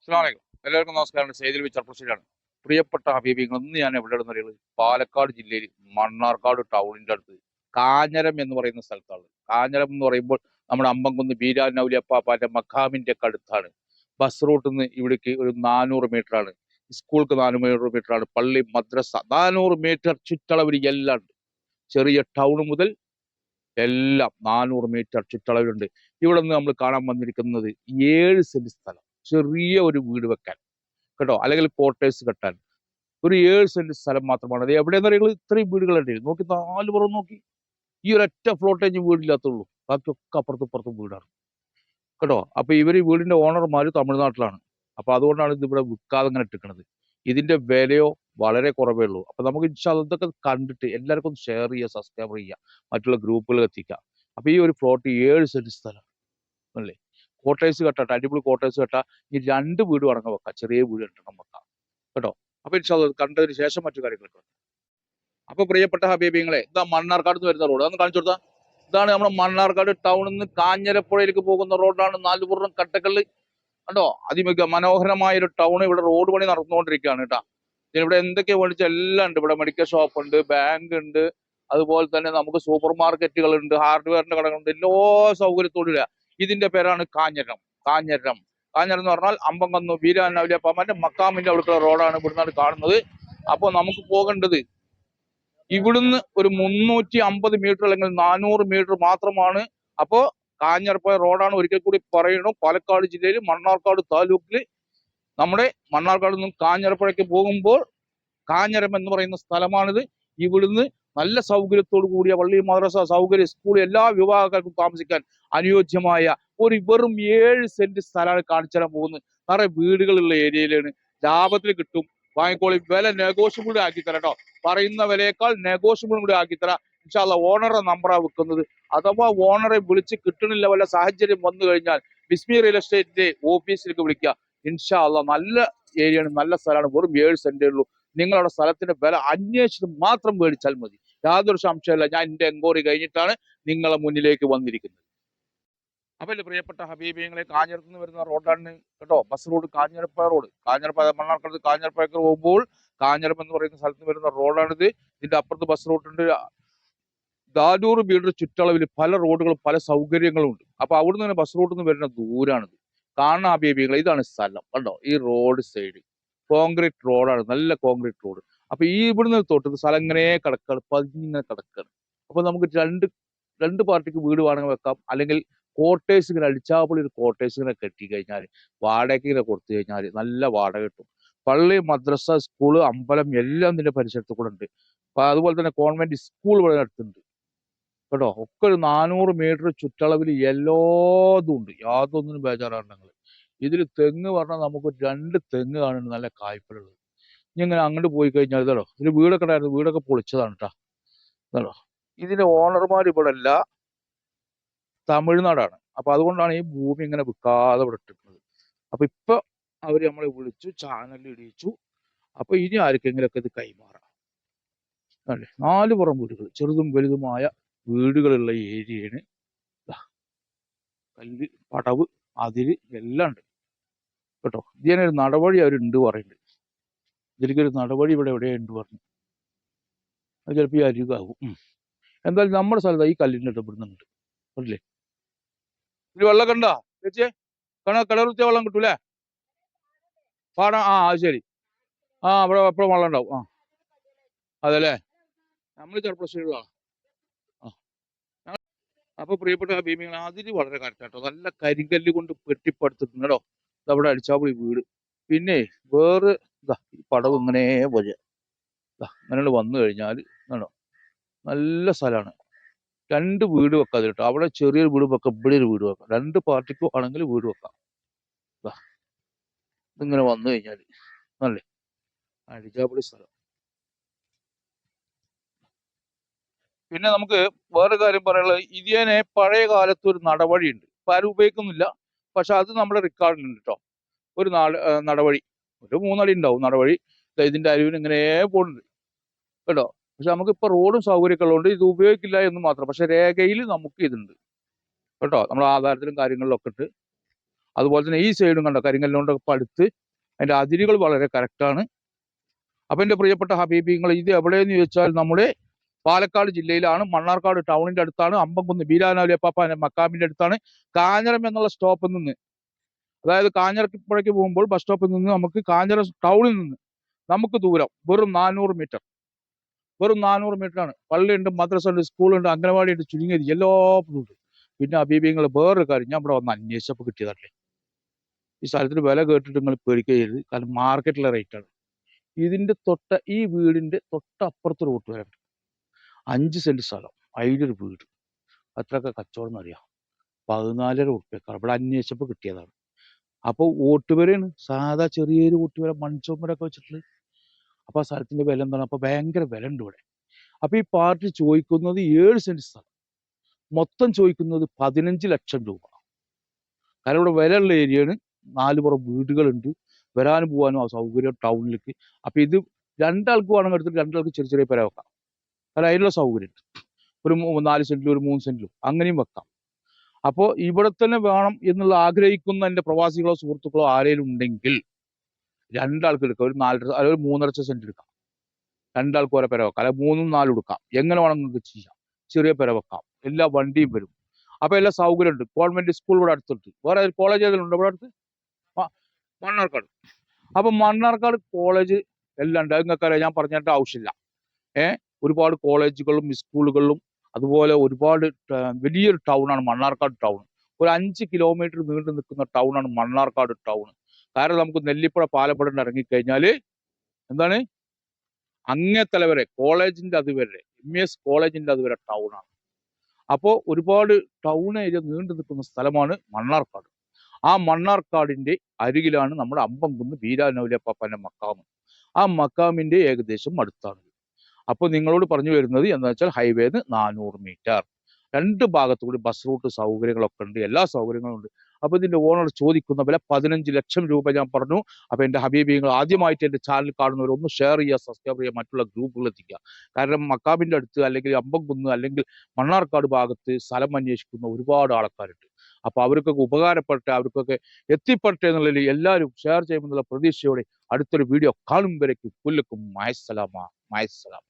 അസ്സലാമലൈക്കും. എല്ലാവർക്കും നമസ്കാരം. സേതിൽ വിച്ചർ പ്രസിഡാണ് പ്രിയപ്പെട്ട ഹബീബിങ്ങൾ ഇന്ന് ഞാൻ എവിടെ പറയുന്നത് പാലക്കാട് ജില്ലയിൽ മണ്ണാർക്കാട് ടൗണിന്റെ അടുത്ത് കാഞ്ഞരം എന്ന് പറയുന്ന സ്ഥലത്താണ്. കാഞ്ഞരം എന്ന് പറയുമ്പോൾ നമ്മുടെ അമ്പംകുന്ന് ബീരാൻ നൗലിയപ്പാപ്പാന്റെ മഖാമിന്റെ ഒക്കെ അടുത്താണ് ബസ് റൂട്ടിൽ നിന്ന് ഇവിടേക്ക് ഒരു നാനൂറ് ആണ്. സ്കൂൾക്ക് നാനൂറ് ആണ്. പള്ളി മദ്രസ നാനൂറ് മീറ്റർ ചുറ്റളവിൽ എല്ലാം ഉണ്ട്. ചെറിയ ടൗൺ മുതൽ എല്ലാം നാനൂറ് മീറ്റർ ചുറ്റളവിലുണ്ട്. ഇവിടെ നിന്ന് നമ്മൾ കാണാൻ വന്നിരിക്കുന്നത് ഏഴ് സെന്റ് സ്ഥലം. ചെറിയ ഒരു വീട് വെക്കാൻ കേട്ടോ? അല്ലെങ്കിൽ ക്വാർട്ടേഴ്സ് കെട്ടാൻ. ഒരു ഏഴ് സെന്റ് സ്ഥലം മാത്രമാണ്. അത് എവിടെയെന്ന് പറയുന്നത് ഇത്രയും വീടുകളുണ്ട് നോക്കി നാല് പുറം നോക്കി. ഈ ഒരൊറ്റ ഫ്ലോട്ടേജ് വീടില്ലാത്തുള്ളൂ. ബാക്കിയൊക്കെ അപ്പുറത്തും ഇപ്പുറത്തും വീടാണ്. കേട്ടോ? അപ്പൊ ഇവർ ഈ വീടിന്റെ ഓണർമാര് തമിഴ്നാട്ടിലാണ്. അപ്പൊ അതുകൊണ്ടാണ് ഇത് ഇവിടെ വിൽക്കാതെ ഇങ്ങനെ ഇട്ടിക്കണത് ഇതിന്റെ വിലയോ വളരെ കുറവേ ഉള്ളൂ. അപ്പൊ നമുക്ക് ഇൻഷാ ഇതൊക്കെ കണ്ടിട്ട് എല്ലാവർക്കും ഷെയർ ചെയ്യുക സബ്സ്ക്രൈബ് ചെയ്യുക മറ്റുള്ള ഗ്രൂപ്പുകളിൽ എത്തിക്കുക. അപ്പൊ ഈ ഒരു ഫ്ലോട്ട് ഏഴ് സെന്റ് സ്ഥലം. അല്ലേ? ക്വാർട്ടേഴ്സ് കെട്ടട്ടെ അടിപൊളി ക്വാർട്ടേഴ്സ് കെട്ടാ ഇനി രണ്ട് വീട് അടങ്ങ് വെക്കാം ചെറിയ വീട് രണ്ടെണ്ണം വെക്കാം കേട്ടോ? അപ്പൊ ഇൻഷാല്ലാ ഇത് കണ്ടതിന് ശേഷം മറ്റു കാര്യങ്ങളൊക്കെ അപ്പൊ പ്രിയപ്പെട്ട ഹബീബിങ്ങളെ ഇതാ മണ്ണാർക്കാട് നിന്ന് വരുന്ന റോഡ് അതൊന്ന് കാണിച്ചു കൊടുത്താ. ഇതാണ് നമ്മുടെ മണ്ണാർക്കാട് ടൗണിൽ നിന്ന് കാഞ്ഞിരപ്പുഴയിലേക്ക് പോകുന്ന റോഡാണ് നാലുപുറം കട്ടക്കല്ല്. കണ്ടോ? അതിമിക മനോഹരമായ ഒരു ടൗൺ ഇവിടെ റോഡ് പണി നടന്നുകൊണ്ടിരിക്കുകയാണ് കേട്ടോ. ഇവിടെ എന്തൊക്കെ മേടിച്ച എല്ലാം ഉണ്ട്. ഇവിടെ മെഡിക്കൽ ഷോപ്പ് ഉണ്ട് ബാങ്ക് ഉണ്ട് അതുപോലെ തന്നെ നമുക്ക് സൂപ്പർ മാർക്കറ്റുകൾ ഉണ്ട് ഹാർഡ്വെയറിന്റെ കടകളുണ്ട് എല്ലാ സൗകര്യത്തോടും ഇതിന്റെ പേരാണ് കാഞ്ഞിരം കാഞ്ഞിരം കാഞ്ഞിരം എന്ന് പറഞ്ഞാൽ അമ്പങ്കന്നു വീരാനവലിയപ്പാമന്റെ മക്കാമിന്റെ അവിടുത്തെ റോഡാണ് ഇവിടുന്നാണ് കാണുന്നത്. അപ്പോൾ നമുക്ക് പോകേണ്ടത് ഇവിടുന്ന് ഒരു മുന്നൂറ്റി അമ്പത് മീറ്റർ അല്ലെങ്കിൽ നാനൂറ് മീറ്റർ മാത്രമാണ്. അപ്പോ കാഞ്ഞിരപ്പുഴ റോഡാണ് ഒരിക്കൽ കൂടി പറയണു പാലക്കാട് ജില്ലയിൽ മണ്ണാർക്കാട് താലൂക്കിൽ നമ്മുടെ മണ്ണാർക്കാട് നിന്നും കാഞ്ഞിറപ്പുഴയ്ക്ക് പോകുമ്പോൾ കാഞ്ഞിരം എന്ന് പറയുന്ന സ്ഥലമാണിത്. ഇവിടുന്ന് നല്ല സൗകര്യത്തോടു കൂടിയ പള്ളി മദ്രസ സൗകര്യ സ്കൂൾ എല്ലാ വിഭാഗക്കാർക്കും താമസിക്കാൻ അനുയോജ്യമായ ഒരു വെറും ഏഴ് സെന്റ് സ്ഥലമാണ് കാണിച്ചു തരാൻ പോകുന്നത്. നിറയെ വീടുകളുള്ള ഏരിയയിലാണ്. ലാഭത്തിൽ കിട്ടും. വാങ്ങിക്കോളി. വില നെഗോഷ്യബിൾ കൂടി ആക്കി തരാം കേട്ടോ പറയുന്ന വിലയേക്കാൾ നെഗോഷ്യബിൾ കൂടി ആക്കി തരാം. ഇൻഷാല്ല ഓണറെ നമ്പറാണ് വെക്കുന്നത്. അഥവാ ഓണറെ വിളിച്ച് കിട്ടണില്ല വല്ല സാഹചര്യം വന്നു കഴിഞ്ഞാൽ ബിസ്മി റിയൽ എസ്റ്റേറ്റിന്റെ ഓഫീസിലേക്ക് വിളിക്കുക. ഇൻഷാല്ല നല്ല ഏരിയയാണ് നല്ല സ്ഥലമാണ്. വെറും ഏഴ് സെന്റേ ഉള്ളൂ. നിങ്ങളുടെ സ്ഥലത്തിന്റെ വില അന്വേഷിച്ച് മാത്രം മേടിച്ചാൽ മതി. യാതൊരു സംശയമില്ല ഞാൻ എന്റെ എൻക്വയറി കഴിഞ്ഞിട്ടാണ് നിങ്ങളെ മുന്നിലേക്ക് വന്നിരിക്കുന്നത്. അപ്പോൾ പ്രിയപ്പെട്ട ഹബീബിയങ്ങളെ കാഞ്ഞിരത്ത് നിന്ന് വരുന്ന റോഡാണ് കേട്ടോ. Bus road Kanjirappa road. Kanjirappa മണ്ണാർക്കടത്ത് കാഞ്ഞിരപ്പയ്ക്ക് പോകുമ്പോൾ കാഞ്ഞിരപ്പ് എന്ന് പറയുന്ന സ്ഥലത്ത് വരുന്ന റോഡാണിത്. ഇതിന്റെ അപ്പുറത്ത് ബസ് റൂട്ടുണ്ട് നാനൂറ് മീറ്റർ ചുറ്റളവിൽ പല റോഡുകളും പല സൗകര്യങ്ങളും ഉണ്ട്. അപ്പൊ അവിടുന്ന് തന്നെ ബസ് റൂട്ടിൽ നിന്ന് വരുന്ന ദൂരാണിത്. കാണുന്ന ഹബീബികളെ ഇതാണ് സ്ഥലം. കണ്ടോ? ഈ റോഡ് സൈഡ് കോൺക്രീറ്റ് റോഡാണ്. നല്ല കോൺക്രീറ്റ് റോഡ്. അപ്പൊ ഈ ഇവിടുന്ന് തൊട്ട് സ്ഥലം ഇങ്ങനെ കിടക്കാണ് പതിഞ്ഞിങ്ങനെ കിടക്കാണ്. അപ്പൊ നമുക്ക് രണ്ട് രണ്ട് പാർട്ടിക്ക് വീട് വേണമെങ്കിൽ വെക്കാം. അല്ലെങ്കിൽ കോട്ടേഴ്സ് ഇങ്ങനെ അടിച്ചാപ്പൊളി ഒരു കോട്ടേഴ്സ് ഇങ്ങനെ കെട്ടി കഴിഞ്ഞാൽ വാടകയ്ക്ക് ഇങ്ങനെ കൊടുത്തു കഴിഞ്ഞാൽ നല്ല വാടക കിട്ടും. പള്ളി മദ്രസ സ്കൂൾ അമ്പലം എല്ലാം ഇതിന്റെ പരിസരത്ത് കൂടെ ഉണ്ട്. അപ്പൊ അതുപോലെ തന്നെ കോൺവെന്റ് സ്കൂൾ ഇവിടെ അടുത്തുണ്ട്. കേട്ടോ? ഒക്കെ ഒരു നാനൂറ് മീറ്റർ ചുറ്റളവിൽ എല്ലാതും ഉണ്ട്. യാതൊന്നിനും ബേജാറാണ് ഞങ്ങൾ ഇതിൽ തെങ്ങ് പറഞ്ഞാൽ നമുക്ക് രണ്ട് തെങ്ങ് കാണുന്നുണ്ട് നല്ല കായ്ഫലുള്ളത് ഇനി ഇങ്ങനെ അങ്ങോട്ട് പോയി കഴിഞ്ഞാൽ ഇതോ ഇതിന് വീടൊക്കെ ഉണ്ടായിരുന്നു വീടൊക്കെ പൊളിച്ചതാണ് കേട്ടോ ഇതോ ഇതിന്റെ ഓണർമാർ ഇവിടെ അല്ല തമിഴ്നാടാണ്. അപ്പൊ അതുകൊണ്ടാണ് ഈ ഭൂമി ഇങ്ങനെ വിൽക്കാതെ ഇവിടെ ഇട്ടിട്ടുള്ളത് അപ്പൊ ഇപ്പൊ അവർ നമ്മളെ വിളിച്ചു ചാനലിൽ ഇടിയിച്ചു. അപ്പൊ ഇനി ആർക്കെങ്കിലൊക്കെ ഇത് കൈമാറാം. അല്ലേ? നാല് പുറം വീടുകൾ ചെറുതും വലുതുമായ വീടുകളുള്ള ഏരിയയാണ്. കല്ല് പടവ് അതിര് എല്ലാം ഉണ്ട്. കേട്ടോ? ഇതിനൊരു നടപടി അവരുണ്ട് പറയുന്നുണ്ട് ഇതിലേക്കൊരു നടപടി ഇവിടെ എവിടെ ഉണ്ട് പറഞ്ഞു. അത് ചിലപ്പോൾ ഈ അരികാവും. എന്തായാലും നമ്മുടെ സ്ഥലത്ത് ഈ കല്ലിന് ഇടപെടുന്നുണ്ട് അല്ലേ? ഒരു വെള്ളം കണ്ടാ ചേച്ചി കണ കിണറുത്തിയ വെള്ളം കിട്ടൂലേ? പാടാ ആ അത് ശരി. ആ അവിടെ എപ്പോഴും വെള്ളം ഉണ്ടാവും. ആ. അതല്ലേ? നമ്മൾ ചെറുപ്പശ്ശേരികളാണ് ആ. അപ്പൊ പ്രിയപ്പെട്ട ഭീമികൾ അതിന് വളരെ കറക്റ്റാട്ടോ നല്ല കരിങ്കല്ല് കൊണ്ട് പെട്ടിപ്പടുത്തിട്ടുണ്ട് കേട്ടോ. ഇതവിടെ അടിച്ചാപ്പുളി വീട്. പിന്നെ വേറെ ഈ പടവ് ഇങ്ങനെ വരിക ഇങ്ങനെ വന്നു കഴിഞ്ഞാൽ കേട്ടോ നല്ല സ്ഥലമാണ്. രണ്ട് വീട് വെക്കാതെ കേട്ടോ. അവിടെ ചെറിയൊരു വീട് വെക്കാം ഇവിടെ ഒരു വീട് വെക്കാം. രണ്ട് പാർട്ടിക്ക് ആണെങ്കിൽ വീട് വെക്കാം. ഇങ്ങനെ വന്നു കഴിഞ്ഞാൽ നല്ലേ അടിച്ചാപ്പൊളി സ്ഥലം. പിന്നെ നമുക്ക് വേറെ കാര്യം പറയാനുള്ളത്. ഇതിനെ പഴയ കാലത്ത് ഒരു നടവഴി ഉണ്ട് ഇപ്പൊ ആരും ഉപയോഗിക്കുന്നില്ല. പക്ഷെ അത് നമ്മുടെ റെക്കോർഡിലുണ്ട് കേട്ടോ. ഒരു നടവഴി. ഒരു മൂന്നടി ഉണ്ടാവും നടവഴി. ഇതിന്റെ അരുവിന് ഇങ്ങനെ പോകുന്നുണ്ട്. കേട്ടോ? പക്ഷെ നമുക്ക് ഇപ്പൊ റോഡും സൗകര്യമൊക്കെ ഉള്ളതുകൊണ്ട് ഇത് ഉപയോഗിക്കില്ല എന്ന് മാത്രം. പക്ഷെ രേഖയിൽ നമുക്ക് ഇതുണ്ട്. കേട്ടോ? നമ്മുടെ ആധാരത്തിലും കാര്യങ്ങളിലൊക്കെ ഇട്ട്. അതുപോലെ തന്നെ ഈ സൈഡും കണ്ടോ? കരിങ്കല്ലുകൊണ്ടൊക്കെ അടുത്ത് അതിന്റെ അതിരുകൾ വളരെ കറക്റ്റാണ് അപ്പൊ എന്റെ പ്രിയപ്പെട്ട ഹബീബിങ്ങൾ ഇത് എവിടെയെന്ന് ചോദിച്ചാൽ നമ്മുടെ പാലക്കാട് ജില്ലയിലാണ്. മണ്ണാർക്കാട് ടൗണിന്റെ അടുത്താണ്. അമ്പംകുന്ന് ബീരാനാലി അപ്പാപ്പാന്റെ മക്കാമിന്റെ അടുത്താണ്. കാഞ്ഞിരം എന്നുള്ള സ്റ്റോപ്പിൽ നിന്ന് അതായത് കാഞ്ഞിരപ്പുഴയ്ക്ക് പോകുമ്പോൾ ബസ് സ്റ്റോപ്പിൽ നിന്ന് നമുക്ക് കാഞ്ഞിറ ടൗണിൽ നിന്ന് നമുക്ക് ദൂരം വെറും നാനൂറ് മീറ്റർ വെറും നാനൂറ് മീറ്ററാണ് പള്ളിയുണ്ട് മദ്രസ ഉണ്ട് സ്കൂളുണ്ട് അംഗനവാടി ഉണ്ട് ചുരുങ്ങിയത് എല്ലാ ഉണ്ട്. പിന്നെ അബീബിങ്ങൾ വേറൊരു കാര്യം ഞാൻ ഇവിടെ വന്ന് അന്വേഷിച്ചപ്പോൾ കിട്ടിയതല്ലേ? ഈ സ്ഥലത്തിന് വില കേട്ടിട്ട് നിങ്ങൾ പേടിക്കരുത് കാരണം മാർക്കറ്റിലെ റേറ്റ് ആണ്. ഇതിന്റെ തൊട്ട ഈ വീടിന്റെ തൊട്ടപ്പുറത്ത് റോട്ട് വരെ അഞ്ച് സെന്റ് സ്ഥലം. അതിലൊരു വീട്. അത്രയൊക്കെ കച്ചവടം എന്നറിയാം പതിനാലര ഉറുപ്പ്യക്കാർ ഇവിടെ അന്വേഷിച്ചപ്പോൾ കിട്ടിയതാണ്. അപ്പോൾ ഓട്ടുപുരയാണ് സാധാ ചെറിയൊരു ഓട്ടുപുര മൺചോമ്പരൊക്കെ വെച്ചിട്ടുള്ളത് അപ്പൊ ആ സ്ഥലത്തിന്റെ വില എന്താണ്? അപ്പൊ ഭയങ്കര വില ഉണ്ട് ഇവിടെ. അപ്പൊ ഈ പാർട്ടി ചോദിക്കുന്നത് ഏഴ് സെന്റ് സ്ഥലം. മൊത്തം ചോദിക്കുന്നത് പതിനഞ്ച് ലക്ഷം രൂപ. കാരണം ഇവിടെ വിലയുള്ള ഏരിയയാണ്. നാല് പുറം വീടുകളുണ്ട്. വരാനും പോകാനും ആ സൗകര്യം ടൗണിലേക്ക്. അപ്പൊ ഇത് രണ്ടാൾക്ക് വേണമെങ്കിൽ എടുത്തിട്ട് രണ്ടാൾക്ക് ചെറിയ ചെറിയ പെര വെക്കാം. കാരണം അതിനുള്ള സൗകര്യം ഉണ്ട് ഒരു നാല് സെന്റിലും ഒരു മൂന്ന് സെന്റിലും അങ്ങനെയും വെക്കാം. അപ്പോൾ ഇവിടെ തന്നെ വേണം എന്നുള്ള ആഗ്രഹിക്കുന്ന എന്റെ പ്രവാസികളോ സുഹൃത്തുക്കളോ ആരെങ്കിലും ഉണ്ടെങ്കിൽ രണ്ടാൾക്ക് എടുക്കാം. ഒരു നാലര അല്ലെങ്കിൽ ഒരു മൂന്നര സെന്റ് എടുക്കാം. രണ്ടാൾക്ക് ഓരോ പെര വെക്കാം. അല്ലെങ്കിൽ മൂന്നും നാലും എടുക്കാം. എങ്ങനെ വേണം നിങ്ങൾക്ക് ചെയ്യാം. ചെറിയ പെര വെക്കാം. എല്ലാ വണ്ടിയും വരും. അപ്പോൾ എല്ലാ സൗകര്യം ഉണ്ട്. ഗവൺമെന്റ് സ്കൂൾ ഇവിടെ അടുത്തുണ്ട്. വേറെ കോളേജ് ഏതെങ്കിലും ഉണ്ട് ഇവിടെ അടുത്ത്? മണ്ണാർക്കാട്. അപ്പൊ മണ്ണാർക്കാട് കോളേജ് എല്ലാം ഉണ്ട്. അത് നിങ്ങൾക്കറിയാം. ഞാൻ പറഞ്ഞിട്ട് ആവശ്യമില്ല. ഏഹ് ഒരുപാട് കോളേജുകളും സ്കൂളുകളിലും അതുപോലെ ഒരുപാട് വലിയൊരു ടൗണാണ് മണ്ണാർക്കാട് ടൗൺ ഒരു അഞ്ച് കിലോമീറ്റർ നീണ്ടു നിൽക്കുന്ന ടൗണാണ് മണ്ണാർക്കാട് ടൗൺ കാരണം നമുക്ക് നെല്ലിപ്പുഴ പാലപ്പുഴ ഇറങ്ങിക്കഴിഞ്ഞാൽ എന്താണ്? അങ്ങേത്തല വരെ കോളേജിന്റെ അതുവരെ എം എസ് കോളേജിന്റെ അതുവരെ ടൗണാണ് അപ്പോൾ ഒരുപാട് ടൗൺ ഏരിയ നീണ്ടു നിൽക്കുന്ന സ്ഥലമാണ് മണ്ണാർക്കാട്. ആ മണ്ണാർക്കാടിന്റെ അരികിലാണ് നമ്മുടെ അമ്പംകുന്ന് ബീരാനൗലിയപ്പാപ്പന്റെ മക്കാമ്. ആ മക്കാമിന്റെ ഏകദേശം അടുത്താണ്. അപ്പോൾ നിങ്ങളോട് പറഞ്ഞു വരുന്നത് എന്ന് വെച്ചാൽ ഹൈവേന്ന് നാനൂറ് മീറ്റർ രണ്ട് ഭാഗത്തുകൂടി ബസ് റൂട്ട് സൗകര്യങ്ങളൊക്കെ ഉണ്ട്. എല്ലാ സൗകര്യങ്ങളും ഉണ്ട്. അപ്പൊ ഇതിന്റെ ഓണർ ചോദിക്കുന്ന വില പതിനഞ്ച് ലക്ഷം രൂപ ഞാൻ പറഞ്ഞു. അപ്പൊ എന്റെ ഹബീബിങ്ങൾ ആദ്യമായിട്ട് എന്റെ ചാനൽ കാണുന്നവർ ഒന്ന് ഷെയർ ചെയ്യുക സബ്സ്ക്രൈബ് ചെയ്യുക മറ്റുള്ള ഗ്രൂപ്പുകൾ എത്തിക്കുക. കാരണം മക്കാബിന്റെ അടുത്ത് അല്ലെങ്കിൽ അമ്പംകുന്ന് അല്ലെങ്കിൽ മണ്ണാർക്കാട് ഭാഗത്ത് സ്ഥലം അന്വേഷിക്കുന്ന ഒരുപാട് ആൾക്കാരുണ്ട്. അപ്പൊ അവർക്കൊക്കെ ഉപകാരപ്പെട്ടെ അവർക്കൊക്കെ എത്തിപ്പെട്ടെ എന്നുള്ളതിൽ എല്ലാവരും ഷെയർ ചെയ്യുമെന്നുള്ള പ്രതീക്ഷയോടെ അടുത്തൊരു വീഡിയോ കാണും വരയ്ക്കും. പുല്ലക്കും മയസ്സലാമ. മയസ്സലാം.